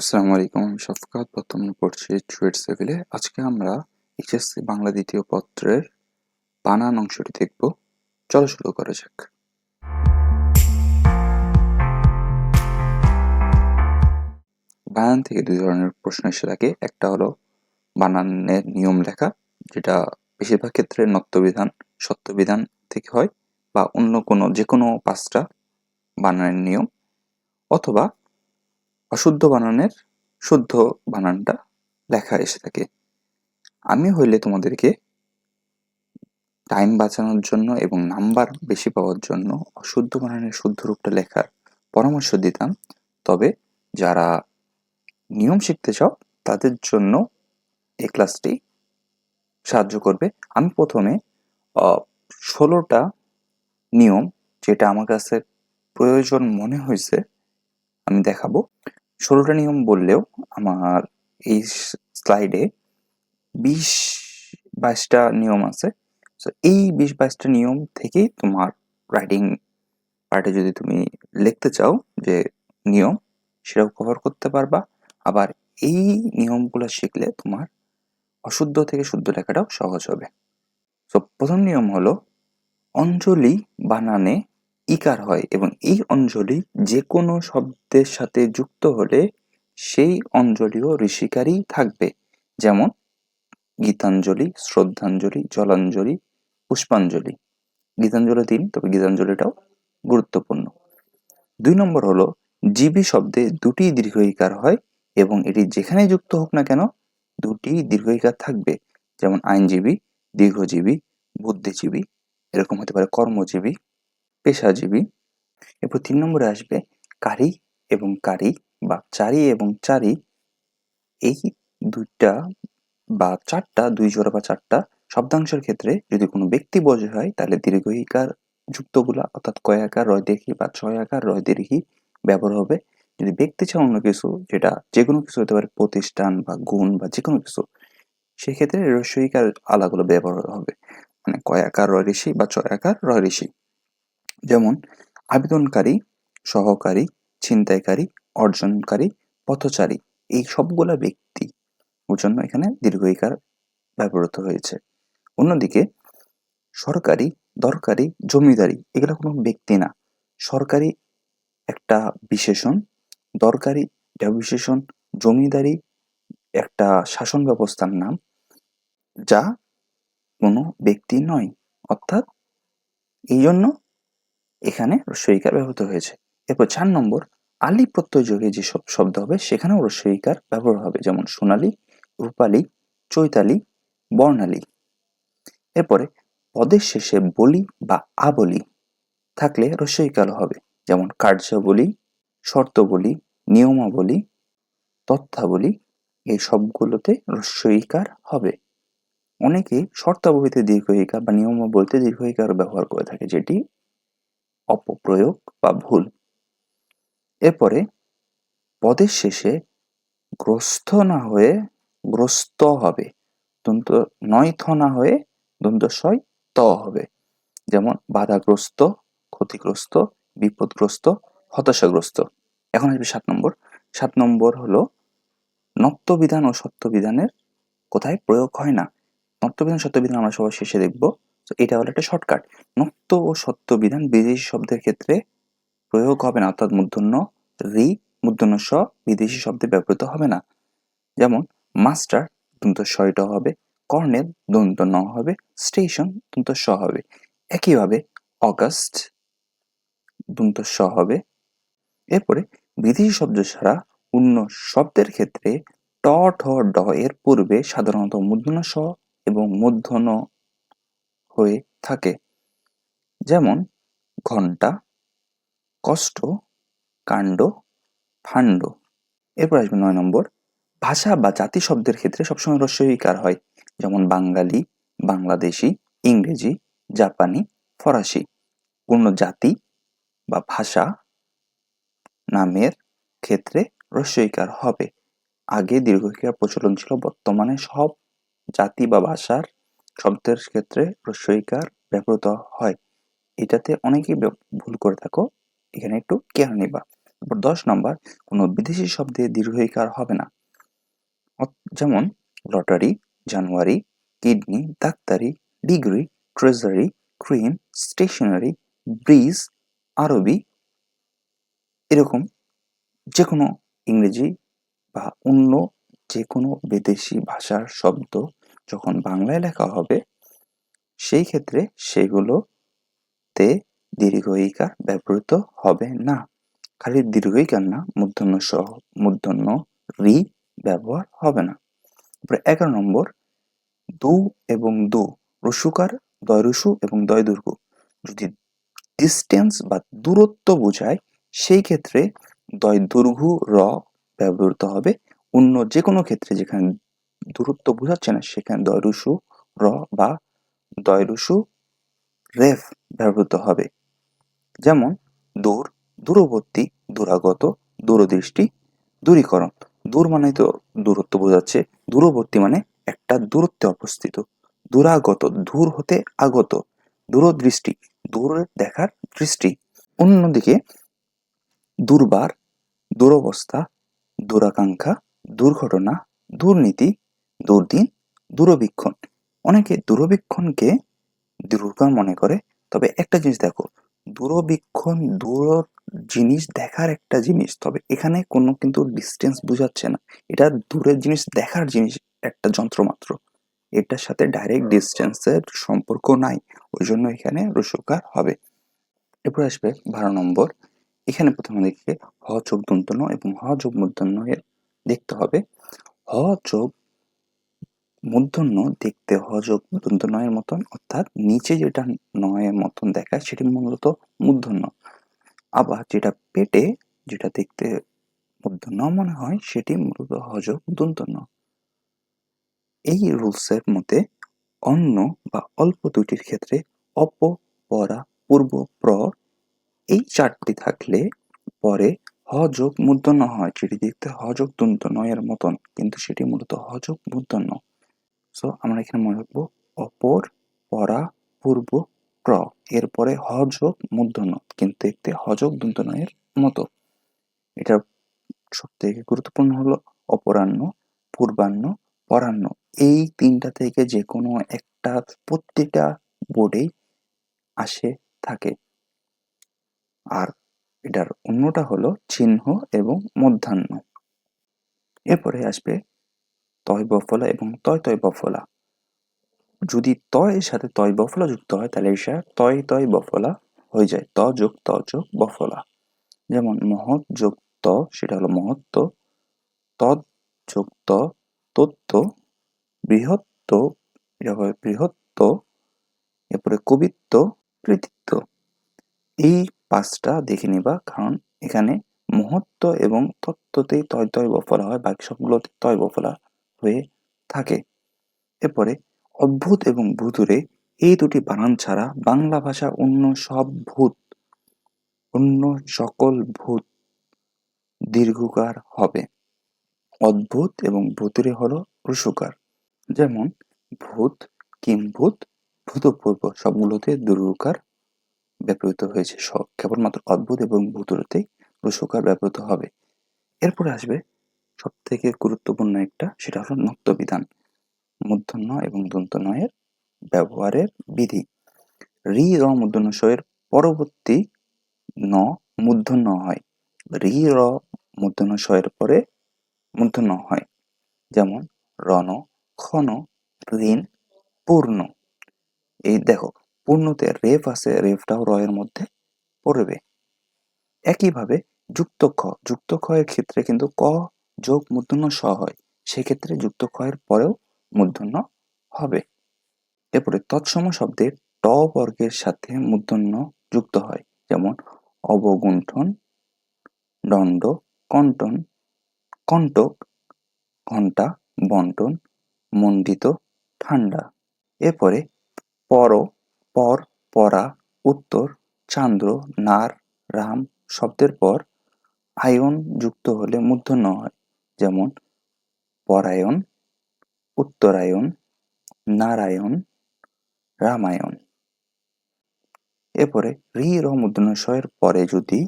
আসসালামু আলাইকুম, আমি শফকাত বর্তমানে পড়ছি ট্রেড সেভিলে আজকে আমরা এইচএসসি বাংলা দ্বিতীয় পত্রের বানান অংশটি দেখব। চলো শুরু করা যাক। বানান থেকে দুই ধরনের প্রশ্ন এসে থাকে। একটা হলো বানানের নিয়ম লেখা, যেটা বেশিরভাগ ক্ষেত্রে নত্যবিধান, সত্যবিধান থেকে হয়, বা অন্য কোনো যে কোনো পাঁচটা বানানের নিয়ম, অথবা অশুদ্ধ বানানের, শুদ্ধ বানানটা লেখা এসে থাকে। আমি হইলে তোমাদেরকে টাইম বাঁচানোর জন্য এবং নাম্বার বেশি পাওয়ার জন্য অশুদ্ধ বানানের শুদ্ধ রূপটা লেখার পরামর্শ দিতাম। তবে যারা নিয়ম শিখতে চাও, তাদের জন্য এই ক্লাসটি সাহায্য করবে। আমি প্রথমে ষোলোটা নিয়ম যেটা আমার কাছে প্রয়োজন মনে হয়েছে, আমি দেখাবো। ষোলোটা নিয়ম বললেও আমার এই স্লাইডে বিশ বাইশটা নিয়ম আছে। তো এই বিশ বাইশটা নিয়ম থেকেই তোমার রাইটিং পার্টে যদি তুমি লিখতে চাও যে নিয়ম, সেটাও কভার করতে পারবা। আবার এই নিয়মগুলো শিখলে তোমার অশুদ্ধ থেকে শুদ্ধ লেখাটাও সহজ হবে। তো প্রথম নিয়ম হলো, অঞ্জলি বানানে ইকার হয় এবং এই অঞ্জলি যে কোনো শব্দের সাথে যুক্ত হলে সেই অঞ্জলিও ঋষিকারই থাকবে। যেমন, গীতাঞ্জলি, শ্রদ্ধাঞ্জলি, জলাঞ্জলি, পুষ্পাঞ্জলি। গীতাঞ্জলি তিন, তবে গীতাঞ্জলিটাও গুরুত্বপূর্ণ। দুই নম্বর হলো, জীবী শব্দে দুটি দীর্ঘইকার হয় এবং এটি যেখানে যুক্ত হোক না কেন, দুটি দীর্ঘইকার থাকবে। যেমন আইনজীবী, দীর্ঘজীবী, বুদ্ধিজীবী, এরকম হতে পারে কর্মজীবী পেশাজীবী। এরপর তিন নম্বরে আসবে কারি এবং কারি বা চারি এবং চারি। এই দুইটা বা চারটা, দুই জোড়া বা চারটা শব্দাংশের ক্ষেত্রে যদি কোনো ব্যক্তি বোঝা হয়, তাহলে দীর্ঘইকার যুক্তগুলা অর্থাৎ কয়াকার রয় দীর্ঘি বা ছয় আকার রয় দীর্ঘি ব্যবহার হবে। যদি ব্যক্তি ছাড়া অন্য কিছু, যেটা যে কোনো কিছু হতে পারে, প্রতিষ্ঠান বা গুণ বা যে কোনো কিছু, সেক্ষেত্রে রস্যইকার আলাগুলো ব্যবহার হবে। মানে কয়াকার রয় ঋষি বা ছয় আকার রয় ঋষি। যেমন আবেদনকারী, সহকারী, ছিনতাইকারী, অর্জনকারী, পথচারী, এই সবগুলা ব্যক্তি জন্য এখানে দীর্ঘইকার ব্যবহৃত হয়েছে। অন্যদিকে সরকারি, দরকারি, জমিদারি এগুলো কোনো ব্যক্তি না। সরকারি একটা বিশেষণ, দরকারি বিশেষণ, জমিদারি একটা শাসন ব্যবস্থার নাম যা কোনো ব্যক্তি নয়। অর্থাৎ এই জন্য এখানে রস্বইকার ব্যবহৃত হয়েছে। এরপর চার নম্বর, আলি প্রত্যয় যোগে যেসব শব্দ হবে, সেখানেও রস্বইকার ব্যবহার হবে, যেমন সোনালী, রূপালী, চৈতালি, বর্ণালী। এরপরে, পদের শেষে বলি বা আবলি থাকলে রস্বইকার হবে, যেমন কার্যাবলী, শর্তবলী, নিয়মাবলী তথ্যাবলী এই সবগুলোতে রস্বইকার হবে। অনেকে শর্তাবলীতে দীর্ঘইকার বা নিয়মাবলীতে দীর্ঘইকার ব্যবহার করে থাকে, যেটি অপপ্রয়োগ বা ভুল। এরপরে পদের শেষে গ্রস্ত না হয়ে গ্রস্ত হবে। দন্ত নয় থ না হয়ে দন্তস্বয় ত হবে। যেমন বাধাগ্রস্ত, ক্ষতিগ্রস্ত, বিপদগ্রস্ত, হতাশাগ্রস্ত। এখন আসবে সাত নম্বর। সাত নম্বর হলো নত্যবিধান ও সত্যবিধানের কোথায় প্রয়োগ হয় না। নত্যবিধান সত্যবিধান আমরা সবার শেষে দেখব। তো এটা হলো একটা শর্টকাট নত্য ও সত্যবিধান বিদেশি শব্দের ক্ষেত্রে প্রয়োগ হবে না, অর্থাৎ মূর্ধন্য রি, মূর্ধন্য স বিদেশি শব্দে ব্যবহৃত হবে না। যেমন, মাস্টার দন্ত শয়টা হবে, কর্নেল দন্ত ন হবে, স্টেশন দন্ত স হবে। একইভাবে, অগাস্ট দন্ত স হবে। এরপরে, বিদেশি শব্দ ছাড়া অন্য শব্দের ক্ষেত্রে ট, ঠ, ড এর পূর্বে সাধারণত মূর্ধন্য স এবং মূর্ধন্য হয়ে থাকে। যেমন ঘণ্টা কষ্ট, কাণ্ড ফাণ্ড এরপর আসবে নয় নম্বর। ভাষা বা জাতি শব্দের ক্ষেত্রে সবসময় রস্যইকার হয়? যেমন, বাঙালি, বাংলাদেশি, ইংরেজি, জাপানি, ফরাসি। কোনো জাতি বা ভাষা নামের ক্ষেত্রে রস্যইকার হবে? আগে দীর্ঘইকার প্রচলন ছিল বর্তমানে সব জাতি বা ভাষার শব্দের ক্ষেত্রে রস্যইকার ব্যবহৃত হয়। এটাতে অনেকেই ভুল করে থাকো। এখানে একটু কেয়ার নিবা। তারপর দশ নম্বর, কোনো বিদেশি শব্দে দীর্ঘইকার হবে না। যেমন লটারি, জানুয়ারি, কিডনি, ডাক্তারি, degree, treasury cream stationery, bridge, আরবি এরকম যে কোনো ইংরেজি বা অন্য যে কোনো বিদেশি ভাষার শব্দ যখন বাংলায় লেখা হবে, সেই ক্ষেত্রে সেগুলোতে দীর্ঘইকার ব্যবহৃত হবে না। খালি দীর্ঘইকার না মূর্ধন্য সহ মূর্ধন্য রি ব্যবহার হবে না। তারপরে এগারো নম্বর, দু এবং দু, রসুকার দয় রসু এবং দয় দুর্গ যদি ডিস্টেন্স বা দূরত্ব বোঝায়, সেই ক্ষেত্রে দয় দুর্ঘু র ব্যবহৃত হবে। অন্য যে কোনো ক্ষেত্রে যেখানে দূরত্ব বোঝাচ্ছে না, সেখানে দয় রসু র বা দয় রসু রেফ ব্যবহৃত হবে। যেমন, দূর, দূরবর্তী, দূরাগত, দূরদৃষ্টি, দূরীকরণ। দূর মানে তো দূরত্ব বোঝাচ্ছে, দূরবর্তী মানে একটা দূরত্বে অবস্থিত। দূরাগত, দূর হতে আগত, দূরদৃষ্টি, দূরে দেখার দৃষ্টি। অন্যদিকে, দুর্বার, দুরবস্থা, দুরাকাঙ্ক্ষা, দুর্ঘটনা, দুর্নীতি দুর্দিন, দূরবীক্ষণ। অনেকে দূরবীক্ষণকে দূরকার মনে করে। তবে একটা জিনিস দেখো, দূরবীক্ষণ, দূর জিনিস দেখার একটা জিনিস, তবে এখানে কোনো কিন্তু ডিস্টেন্স বোঝাচ্ছে না। এটা দূরের জিনিস দেখার জিনিস একটা যন্ত্র মাত্র। এটার সাথে ডাইরেক্ট ডিস্টেন্সের সম্পর্ক নাই, ওই জন্য এখানে রসুকার হবে। এরপর আসবে বারো নম্বর। এখানে প্রথমে দেখবে হ চোখ দন্তন এবং হ যোগ মূর্ধন্য দেখতে হবে। হ যোগ মূর্ধন্য দেখতে হ যোগ দন্ত নয়ের মতন, অর্থাৎ নিচে যেটা নয়ের মতন দেখায় সেটি মূলত মূর্ধন্য আবার যেটা পেটে যেটা দেখতে মূর্ধন্য মনে হয়, সেটি মূলত হযোগ দন্তন্য এই রুলসের মধ্যে অন্য বা অল্প দুটির ক্ষেত্রে অপ, পরা, পূর্ব, প্র এই চারটি থাকলে পরে হযোগ মূর্ধন্য হয়, যেটি দেখতে হযোগ দন্ত নয়ের মতন, কিন্তু সেটি মূলত হযোগ মূর্ধন্য সো আমরা এখানে মনে রাখব অপর, পরা, পূর্ব প্র এরপরে হযোগ মূর্ধন্য কিন্তু দেখতে হযোগ দন্ত নয়ের মতো। এটা সব থেকে গুরুত্বপূর্ণ হলো অপরাহ্ন, পূর্বাহ্ন, পরাহ্ন। এই তিনটা থেকে যে কোনো একটা প্রত্যেকটা বোর্ডেই আসে, থাকে। আর এটার অন্যটা হলো চিহ্ন এবং মধ্যাহ্ন। এরপরে আসবে তয় বফলা এবং তয় তয় বফলা। যদি তয় এর সাথে তয় বফলা যুক্ত হয়, তাহলে এটা তয় তয় বফলা হয়ে যায়। ত যোগ ত যোগ বফলা। যেমন মহৎ যোগ ত, সেটা হলো মহত্ব। তদ যোগ ত, তত্ত্ব। বৃহত্ত এটা হবে বৃহত্ত, এরপরে কবিত্ব, কৃতিত্ব। এই পাঁচটা দেখে নিবা, কারণ এখানে মহত্ব এবং তত্ত্বতেই তয় তয় বফলা হয়, বাকি সবগুলোতে তয় বফলা হয়ে থাকে। এরপরে অদ্ভুত এবং ভূতুরে এই দুটি বানান ছাড়া বাংলা ভাষা অন্য সব ভূত, অন্য সকল ভূত দীর্ঘকার হবে। অদ্ভুত এবং ভূতুরে হলো রসুকার যেমন ভূত, কিম্ভূত, ভূতপূর্ব সবগুলোতে দীর্ঘকার ব্যবহৃত হয়েছে। সব কেবলমাত্র অদ্ভুত এবং ভূতুরতেই রসুকার ব্যবহৃত হবে। এরপরে আসবে সব থেকে গুরুত্বপূর্ণ একটা, সেটা হলো নত্যবিধান মূর্ধন্য এবং দন্তনয়ের ব্যবহারের বিধি। রি র মূর্ধন্য শয়ের পরবর্তী ন মূর্ধন্য হয়। রি র মূর্ধন্য শয়ের পরে মূর্ধন্য হয়। যেমন, রণ, ক্ষণ, ঋণ, পূর্ণ। এই দেখো, পূর্ণতে রেফ আছে, রেফটাও রয়ের মধ্যে পড়বে। একইভাবে যুক্ত খ, যুক্ত ক্ষয়ের ক্ষেত্রে কিন্তু ক যোগ মূর্ধন্য স হয় সেক্ষেত্রে যুক্ত ক্ষয়ের পরেও মূর্ধন্য হবে। এরপরে তৎসম শব্দের ট বর্গের সাথে মূর্ধন্য যুক্ত হয়, যেমন অবগুণ্ঠন, দণ্ড, কণ্টন, কণ্টক, ঘণ্টা বন্টন মণ্ডিত, ঠান্ডা। এরপরে পর পর, পরা, উত্তর, চান্দ্র, নার, রাম শব্দের পর আয়ন যুক্ত হলে মূর্ধন্য হয়। যেমন পরায়ণ, উত্তরায়ণ, নারায়ণ, রামায়ণ। এরপরে রি র মূর্ধন্যশয়ের পরে যদি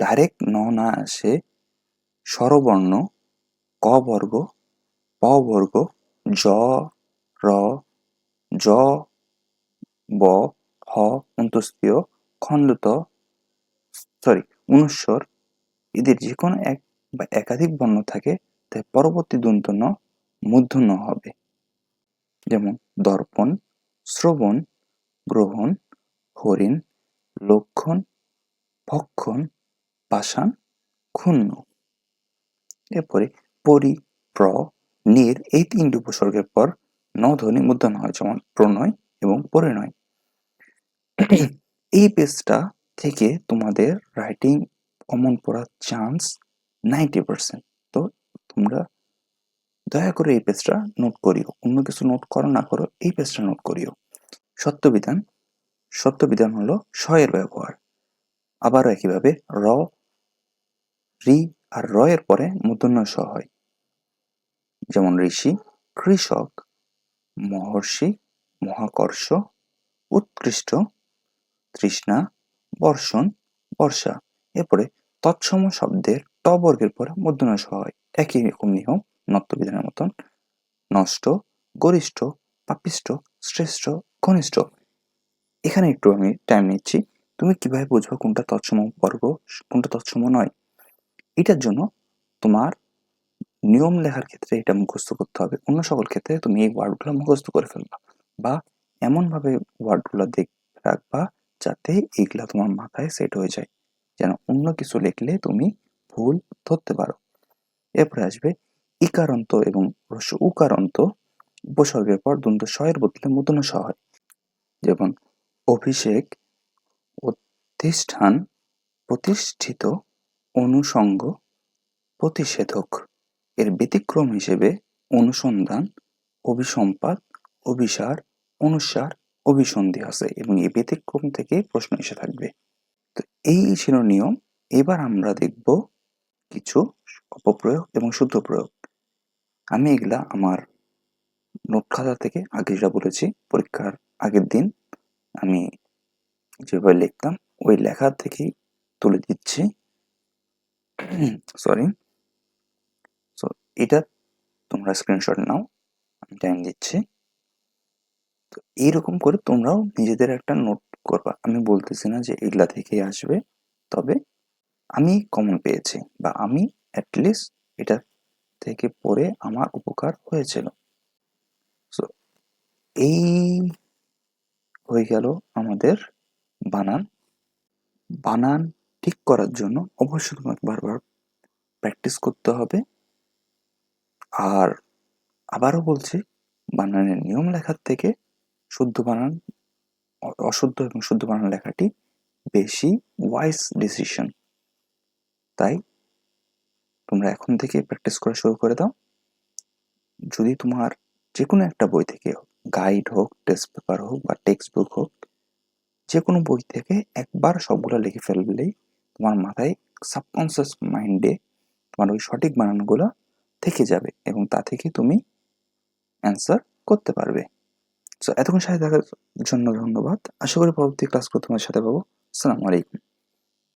ডাইরেক্ট ন না আসে, স্বরবর্ণ, ক বর্গ, প বর্গ, জ, র, জ, ব, হ অন্তস্তীয় খণ্ডিত সরি অনুস্বর, এদের যে কোনো এক বা একাধিক বর্ণ থাকে, তাই পরবর্তী দন্ত ন মূর্ধন্য হবে। যেমন দর্পণ, শ্রবণ, গ্রহণ, হরিণ, লক্ষণ, ভক্ষণ, পাষাণ ক্ষুণ্ণ এরপরে পরি, প্র, নির এই তিনটি উপসর্গের পর ন ধ্বনি মুদ্রণ হয়, যেমন প্রণয় এবং পরিণয়। এই পেজটা থেকে তোমাদের রাইটিং কমন পড়ার চান্স নাইনটি পার্সেন্ট। তো তোমরা দয়া করে এই পেজটা নোট করিও। অন্য কিছু নোট করো, না করো, এই পেজটা নোট করিও। সত্যবিধান সত্যবিধান হলো শয়ের ব্যবহার। আবারও একইভাবে র, রি আর র এর পরে মূর্ধন্য স হয়। যেমন ঋষি, কৃষক, মহর্ষি, মহাকর্ষ, উৎকৃষ্ট, তৃষ্ণা, বর্ষণ, বর্ষা। এরপরে তৎসম শব্দের ট বর্গের পরে স হয়। একই রকম নিয়ম নত্যবিধানের মতন। নষ্ট, গরিষ্ঠ পাপিষ্ট শ্রেষ্ঠ, ঘনিষ্ঠ। এখানে একটু আমি টাইম নিচ্ছি। তুমি কীভাবে বুঝব কোনটা তৎসম বর্গ, কোনটা তৎসম নয়? এটার জন্য তোমার নিয়ম লেখার ক্ষেত্রে এটা মুখস্থ করতে হবে। অন্য সকল ক্ষেত্রে তুমি এই ওয়ার্ডগুলো মুখস্থ করে ফেলবা বা এমনভাবে ওয়ার্ডগুলো দেখ, রাখবা যাতে এইগুলা তোমার মাথায় সেট হয়ে যায়। যেন অন্য কিছু লিখলে তুমি ভুল ধরতে পারো। এরপরে আসবে ইকারান্ত এবং রস্য উকারান্ত উপসর্গের পর দ্বন্দ্ব শয়ের বদলে মূর্ধন্য স হয়। যেমন, অভিষেক প্রতিষ্ঠান প্রতিষ্ঠিত অনুষঙ্গ প্রতিষেধক। এর ব্যতিক্রম হিসেবে অনুসন্ধান অভিসম্পাদ অভিসার, অনুসার, অভিসন্ধি আছে এবং এই ব্যতিক্রম থেকে প্রশ্ন এসে থাকবে। তো এই ছিল নিয়ম। এবার আমরা দেখব কিছু অপপ্রয়োগ এবং শুদ্ধ প্রয়োগ। আমি এগুলা আমার নোট খাতা থেকে আগে যেটা বলেছি, পরীক্ষার আগের দিন আমি যেভাবে লিখতাম, ওই লেখা থেকেই তুলে দিচ্ছি। সরি সো এটা তোমরা স্ক্রিনশট নাও, আমি টাইম দিচ্ছি। তো এইরকম করে তোমরাও নিজেদের একটা নোট করবা। আমি বলতেছি না যে এগুলা থেকেই আসবে, তবে আমি কমন পেয়েছি বা আমি অ্যাটলিস্ট এটা থেকে পড়ে আমার উপকার হয়েছিল। সো এই হয়ে গেল আমাদের বানান। বানান ঠিক করার জন্য অবশ্যই তোমাকে বারবার প্র্যাকটিস করতে হবে। আর আবারও বলছি, বানানের নিয়ম লেখার থেকে শুদ্ধ বানান অশুদ্ধ এবং শুদ্ধ বানান লেখাটি বেশি ওয়াইস ডিসিশন তাই তোমরা এখন থেকে প্র্যাকটিস করা শুরু করে দাও। যদি তোমার যে কোনো একটা বই থেকে গাইড হোক টেস্ট পেপার হোক বা টেক্সট বুক হোক যে কোনো বই থেকে একবার সবগুলো লিখে ফেললেই তোমার মাথায় সাবকনসিয়াস মাইন্ডে তোমার ওই সঠিক বানানগুলো থেকে যাবে এবং তা থেকে তুমি অ্যান্সার করতে পারবে। সো এতক্ষণ সাথে থাকার জন্য ধন্যবাদ। আশা করি পরবর্তী ক্লাসগুলো তোমার সাথে পাবো। আসসালামু আলাইকুম।